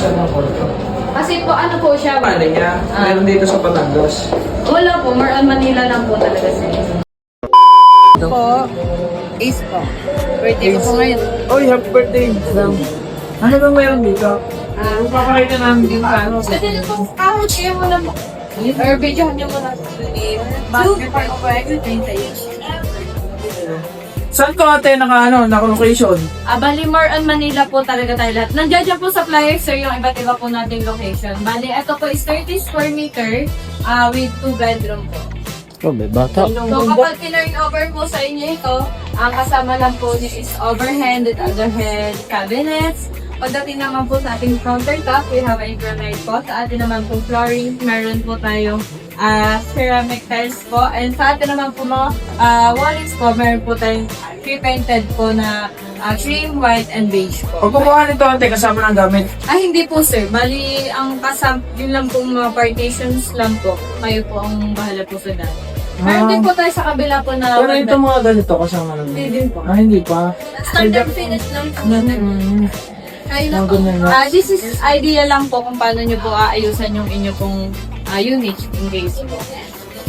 Saan ang kwarto? Kasi po, ano po siya? Paano niya? Ah. Meron dito sa Batangas. Wala po, more on Manila lang po talaga siya. Po, Ace po. Birthday ko po ngayon. Oy, happy birthday. Sam. Ano bang meron dito? Ah, Papakita namin yung ano. Pwede na po, kahit siya mo na po. Or videohan niyo muna. Basketball ko po, everything sa iyo. Saan ka ate naka ano, naka location? Ah, bali, more on Manila po talaga tayo lahat. Nandiyan dyan po sa flyer, sir, yung iba't iba po nating location. Bali, ito po is 30 square meter ah with 2 bedroom po. Oh, may bata. So, kapag tinurn over po sa inyo ito, ang kasama lang po niya is overhead and otherhead cabinets. Pagdating naman po sa ating countertop, we have a granite po. Sa atin naman po flooring, meron po tayong ah, ceramic tiles po. And sa atin naman po mga ah, wallings po, meron po tayong pre-painted po na ah, cream, white, and beige po. Pag kumuha nito ate, kasama ng gamit. Ah, hindi po sir. Bali, ang kasam, yun lang po mga partitions lang po. Kayo po ang bahala po sa dati. Meron din po tayo sa kabila po na Pero ito mga ganito kasama ng Hindi din po. Ah, hindi pa. Standard finish lang po. Mm. Kayo na po. Ah, this is idea lang po kung paano nyo po aayusan yung inyo pong ah, unit in case po.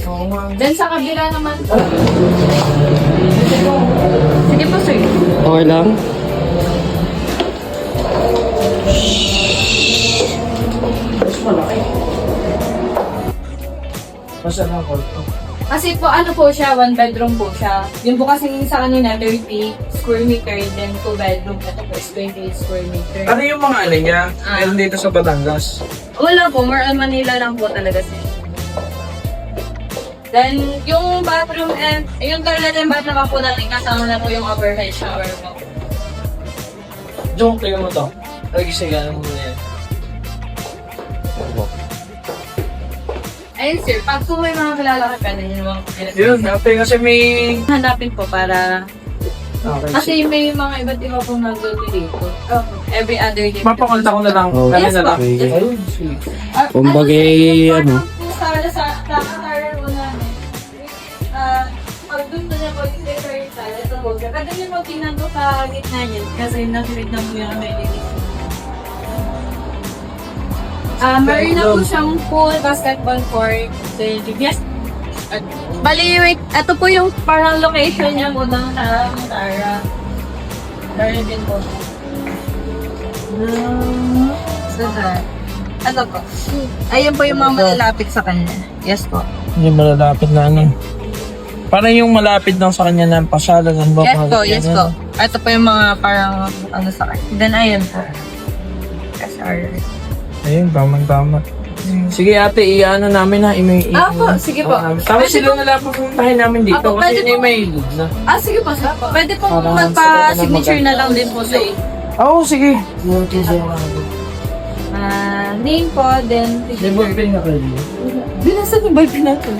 Oo nga. Then sa kabila naman po. Sige po sir. Okay lang? Mas malaki. Masa na kwarto? Kasi po ano po siya, one bedroom po siya. Yung po kasi sa kanina, 30 square meter, then two bedroom. Ito po is 28 square meter. Ano yung mga ano niya? Ah. Meron dito sa Batangas. Wala po, more on Manila lang po talaga siya. Then, yung bathroom and, yung toilet and bath naman po natin, kasama na po yung overhead shower po. Joke, tingnan mo to. Lagi siya ganun mo yan. Ayun sir, pag po may mga kilala ka, pwede nyo naman po Yun, ate, kasi may... Hanapin po para, Okay. kasi may mga iba't iba pong nagluto dito. Every other day. Mapakonta ko na lang. Oh. Kami Yes na lang. po. Yes po. Ayun, sige. Ah, Kumbaga, ano? ano? po sa sa sa kataran mo namin. Ah, pag gusto niya po yung sa ito po. Pwede niyo mo tingnan po sa gitna niya kasi nasilig na po yung may linis. Ah, meron na po siyang pool, basketball court, then yes. At, bali, wait, ito po yung parang location niya po ng sa Tara. Tara din po. So, ano po? Ayun po yung mga malalapit sa kanya. Yes po. Yung malalapit na ano. Parang yung malapit lang sa kanya na pasyalan ng Yes po, yes po. Ito po yung mga parang ano sa kanya. Then ayun po. SR. Ayun, tamang tama. Sige ate, i-ano namin ha, i-mail. Ah, po, sige po. Oo, Tapos Pwede sila na lang pupuntahin namin dito Apo, kasi pwede po. in-email na. Ah, sige po, sige po. Pwede po Parang magpa-signature na lang din po sa iyo. Oo, sige. Ah, name po, then May signature. na kayo. Binasan yung ballpen natin.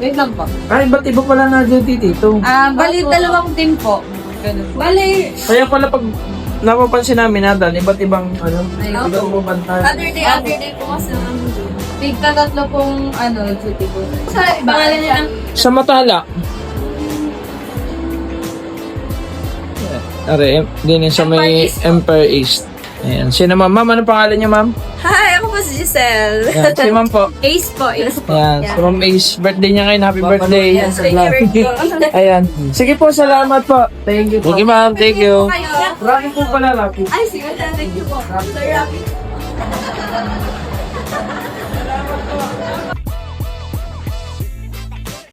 Wait lang po. Ay, ba't iba pala na duty dito? Ah, bali dalawang team po. Ganun. Bali, Kaya pala pag napapansin namin natin, iba't ibang ano, Ayun. iba't ibang bantay. other day, other day po kasi ang Big tatlo pong ano, duty po. Sa pangalan niya ang Sa Matala. Are, din sa may Empire East. Ayan. Sino ma'am? Ma'am, ano pangalan niya ma'am? Hi, po si Giselle. Yan, si ma'am po. Ace po, Ace po. Yan, si ma'am Ace. Birthday niya ngayon. Happy birthday. Yan, sa vlog. Ayan. Sige po, salamat po. Thank you po. Thank you, ma'am. Thank you. Rocky po pala, Rocky. Ay, sige. Thank you po. Sir Rocky. Salamat po.